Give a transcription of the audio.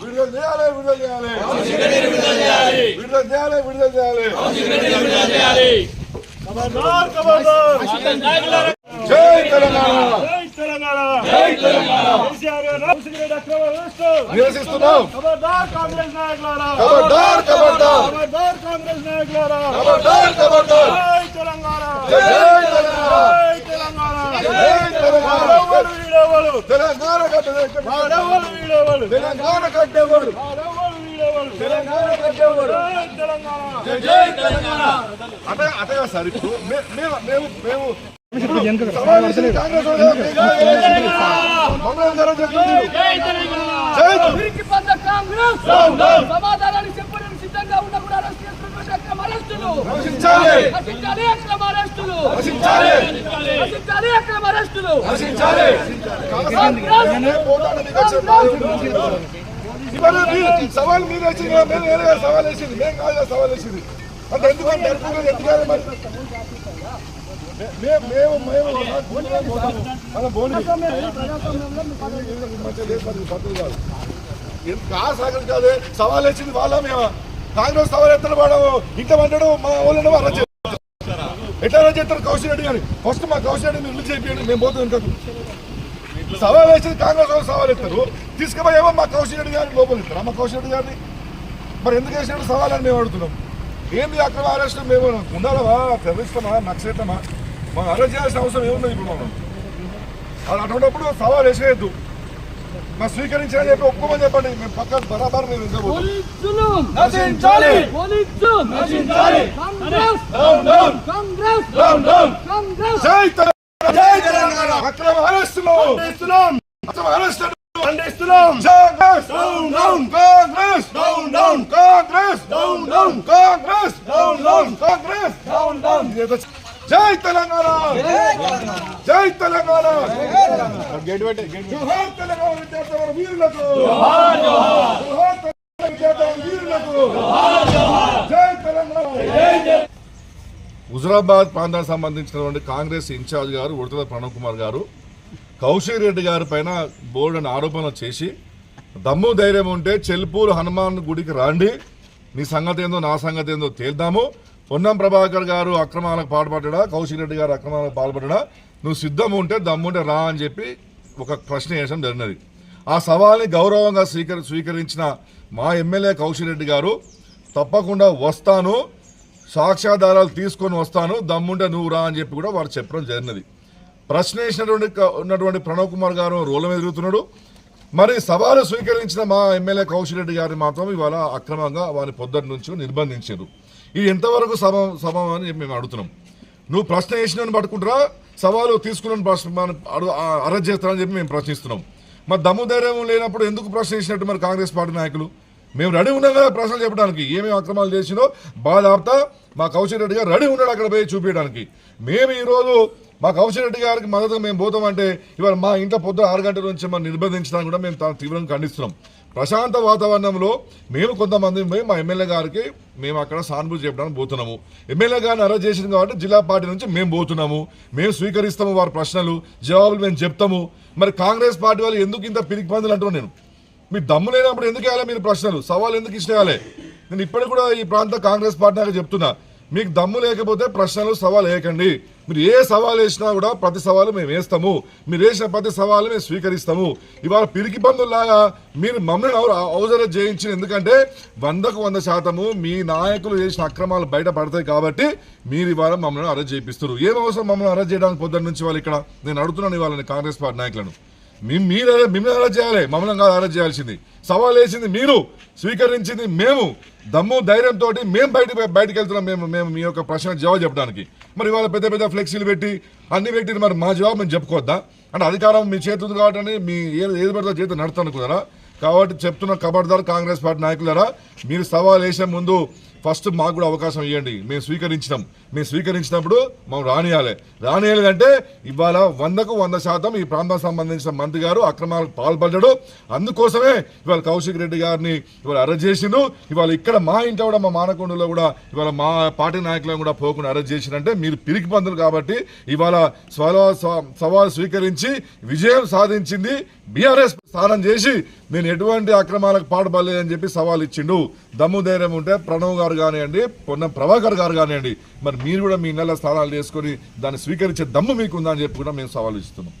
విడుదల చేయాలి విడుదల చేయాలి. విడుదల చేయాలి. విడుదల చేయాలి ఖబర్దార్ ఖబర్దార్ జై తెలంగాణ. జై తెలంగాణ. జై తెలంగాణ. నిరసిస్తున్నాం. ఖబర్దార్ కాంగ్రెస్ నాయకులారా. ఖబర్దార్ ఖబర్దార్ ఖబర్దార్ కాంగ్రెస్ నాయకులారా. ఖబర్దార్ ఖబర్దార్ జై తెలంగాణ. జై తెలంగాణ. జై తెలంగాణ. జై తెలంగాణ. వాడెవడు? తెలంగాణ కట్టేవాడు వాడెవడు వీడెవడు? తెలంగాణ కట్టేవాడు. వీడెవడు తెలంగాణ కట్టేవాడు. తెలంగాణ! జై తెలంగాణ! సార్ ఇప్పుడు. మేము మేము మేము ఇప్పుడు కాంగ్రెస్ కాంగ్రెస్! సమాధానాన్ని చెప్పడానికి సిద్ధంగా ఉన్న కూడా అరెస్ట్ చేస్తున్నటువంటి అక్రమ అరెస్టులు! అక్రమ అరెస్టులు! సవాల్ మీరు వేసింది మేము వేరే సవాల్ వేసింది మేము కాదు సవాల్ వేసింది అంటే ఎందుకంటే ఎందుకు మరి మే- మేము మేము మేము పోతాము. మన బోని కాదు ఎంత ఆశాగలు కాదు సవాల్ వేసింది వాళ్ళ మేము కాంగ్రెస్ సవాల్ ఎత్తడం వాడము ఇంత పడ్డాడు మా వాళ్ళని అరెస్ట్ చేస్తారు ఎట్లా అరెస్ట్ చేస్తారు కౌశల్ రెడ్డి గారు ఫస్ట్ మా కౌశల్ రెడ్డి మీరు రిలీజ్ చేయండి మేము పోతాం ఇంకా సవాల్ వేసింది కాంగ్రెస్ వాళ్ళు సవాల్ ఎత్తారు. తీసుకుపోయేమో మా కౌశల్ రెడ్డి గారిని లోపల ఇస్తారా మా కౌశల్ రెడ్డి గారిని మరి ఎందుకు వేసినట్టు సవాల్ అని మేము అడుగుతున్నాం. ఏంది అక్రమ అరెస్ట్? మేము ఉండాలవా టెర్రరిస్టమా నక్సలేటమా మనం అరెస్ట్ చేయాల్సిన అవసరం ఏముంది ఇప్పుడు మనం అది అటువంటిప్పుడు సవాల్ వేసేయద్దు. మా స్వీకరించాలని చెప్పి ఒప్పుకోమని చెప్పండి. మేము పక్క బరాబర్ మేము ఇంకా పోతాం. పోలీసులు నశించాలి పోలీసులు నశించాలి Congress down down Congress down down Congress జై తెలంగాణ జై తెలంగాణ అక్రమ అరెస్టులు ఇస్తున్నాం అక్రమ అరెస్టులు ఖండిస్తున్నాం Congress down down Congress down down Congress down down Congress down down Congress down down జై తెలంగాణ జై తెలంగాణ వీరులకు హుజరాబాద్ ప్రాంతానికి సంబంధించినటువంటి కాంగ్రెస్ ఇన్ఛార్జ్ గారు ఉడతల ప్రణవ్ కుమార్ గారు కౌశిక్ రెడ్డి గారి పైన బోర్డు ఆరోపణలు చేసి దమ్ము ధైర్యం ఉంటే చెల్పూరు హనుమాన్ గుడికి రాండి నీ సంగతి ఏందో నా సంగతి ఏందో తేల్దాము. పొన్నం ప్రభాకర్ గారు అక్రమాలకు పాల్పడ్డా కౌశిక్ రెడ్డి గారు అక్రమాలకు పాల్పడ్డా. నువ్వు సిద్ధం ఉంటే దమ్ముంటే రా అని చెప్పి ఒక ప్రశ్న వేయడం జరిగినది. ఆ సవాల్ని గౌరవంగా స్వీకరి స్వీకరించిన మా ఎమ్మెల్యే కౌశిక్ రెడ్డి గారు తప్పకుండా వస్తాను సాక్ష్యాధారాలు తీసుకొని వస్తాను దమ్ముంటే నువ్వు రా అని చెప్పి కూడా వారు చెప్పడం జరిగినది. ప్రశ్న వేసినటువంటి ఉన్నటువంటి ప్రణవ్ కుమార్ గారు రోల మీద తిరుగుతున్నాడు. మరి సవాలు స్వీకరించిన మా ఎమ్మెల్యే కౌశిరెడ్డి గారిని మాత్రం ఇవాళ అక్రమంగా వారి పొద్దుటి నుంచి నిర్బంధించారు. ఇది ఎంతవరకు సమ సమం అని మేము అడుగుతున్నాం. నువ్వు ప్రశ్న వేసిన పట్టుకుంటారా సవాలు తీసుకున్న ప్రశ్న మన అరెస్ట్ చేస్తారని చెప్పి మేము ప్రశ్నిస్తున్నాం. మరి దమ్ము ధైర్యం లేనప్పుడు ఎందుకు ప్రశ్న చేసినట్టు మరి కాంగ్రెస్ పార్టీ నాయకులు? మేము రెడీ ఉన్నాం కదా ప్రశ్నలు చెప్పడానికి. ఏమేమి అక్రమాలు చేసినో బాధాప్త మా కౌశల్ రెడ్డి గారు రెడీ ఉన్నాడు అక్కడ పోయి చూపించడానికి. మేము ఈరోజు మా కౌశల్ రెడ్డి గారికి మద్దతుగా మేము పోతామంటే ఇవాళ మా ఇంట్లో పొద్దున ఆరు గంటల నుంచి మనం నిర్బంధించడానికి కూడా మేము తీవ్రంగా ఖండిస్తున్నాం. ప్రశాంత వాతావరణంలో మేము కొంతమంది పోయి మా ఎమ్మెల్యే గారికి మేము అక్కడ సానుభూతి చెప్పడానికి పోతున్నాము. ఎమ్మెల్యే గారిని అరెస్ట్ చేసింది కాబట్టి జిల్లా పార్టీ నుంచి మేము పోతున్నాము. మేము స్వీకరిస్తాము వారి ప్రశ్నలు జవాబులు మేము చెప్తాము. మరి కాంగ్రెస్ పార్టీ వాళ్ళు ఎందుకు ఇంత పిరికి పందులు అంటున్నాను నేను? మీ దమ్ము లేనప్పుడు ఎందుకు వేయాలి మీరు ప్రశ్నలు? సవాల్ ఎందుకు ఇష్టేయాలి నేను ఇప్పటికి కూడా ఈ ప్రాంత కాంగ్రెస్ పార్టీ నాకు చెప్తున్నా. మీకు దమ్ము లేకపోతే ప్రశ్నలు సవాల్ వేయకండి. మీరు ఏ సవాలు వేసినా కూడా ప్రతి సవాలు మేము వేస్తాము. మీరు వేసిన ప్రతి సవాలు మేము స్వీకరిస్తాము. ఇవాళ పిరికి బంధువులాగా మీరు మమ్మల్ని అవసరం చేయించిన ఎందుకంటే వందకు వంద శాతము మీ నాయకులు చేసిన అక్రమాలు బయట పడతాయి కాబట్టి మీరు ఇవాళ మమ్మల్ని అరెస్ట్ చేయిస్తారు ఏం అవసరం మమ్మల్ని అరెస్ట్ చేయడానికి పొద్దున్న నుంచి వాళ్ళు ఇక్కడ? నేను అడుగుతున్నాను ఇవాళ కాంగ్రెస్ పార్టీ నాయకులను. మేము మీరు మిమ్మల్ని అరెస్ట్ చేయాలి. మమ్మల్ని కాదు అరెస్ట్ చేయాల్సింది. సవాల్ వేసింది మీరు. స్వీకరించింది మేము. దమ్ము ధైర్యంతో మేము బయట బయటకు వెళ్తున్నాం. మేము మేము మీ యొక్క ప్రశ్న జవాబు చెప్పడానికి. మరి ఇవాళ పెద్ద పెద్ద ఫ్లెక్సీలు పెట్టి అన్ని పెట్టి మరి మా జవాబు మేము చెప్పుకోవద్దా? అంటే అధికారం మీ చేతుంది కాబట్టి మీ ఏది ఏది పడితే చేతి నడుతునుకున్నారా కాబట్టి చెప్తున్న ఖబర్దార్ కాంగ్రెస్ పార్టీ నాయకులరా మీరు సవాల్ వేసే ముందు ఫస్ట్ మాకు కూడా అవకాశం ఇవ్వండి మేము స్వీకరించినాం. మేము స్వీకరించినప్పుడు మేము రానియాలి. రానియాలి అంటే ఇవాళ వందకు వంద శాతం ఈ ప్రాంతానికి సంబంధించిన మంత్రి గారు అక్రమాలకు పాల్పడ్డాడు. అందుకోసమే ఇవాళ కౌశిక్ రెడ్డి గారిని ఇవాళ అరెస్ట్ చేసిండు. ఇవాళ ఇక్కడ మా ఇంట్లో కూడా మా మానకొండలో కూడా ఇవాళ మా పార్టీ నాయకులను కూడా పోకుండా అరెస్ట్ చేసినంటే మీరు పిరికి పందులు కాబట్టి ఇవాళ సవాల్ సవాల్ స్వీకరించి విజయం సాధించింది బీఆర్ఎస్ స్నానం చేసి నేను ఎటువంటి అక్రమాలకు పాటుపడలేదని చెప్పి సవాల్ ఇచ్చిండు. దమ్ము ధైర్యం ఉంటే ప్రణవ్ గారు కానివ్వండి పొన్నం ప్రభాకర్ గారు కానివ్వండి మరి మీరు కూడా మీ నెల స్థానాలు చేసుకొని దాన్ని స్వీకరించే దమ్ము మీకు ఉందని చెప్పి కూడా మేము సవాల్ ఇస్తున్నాం.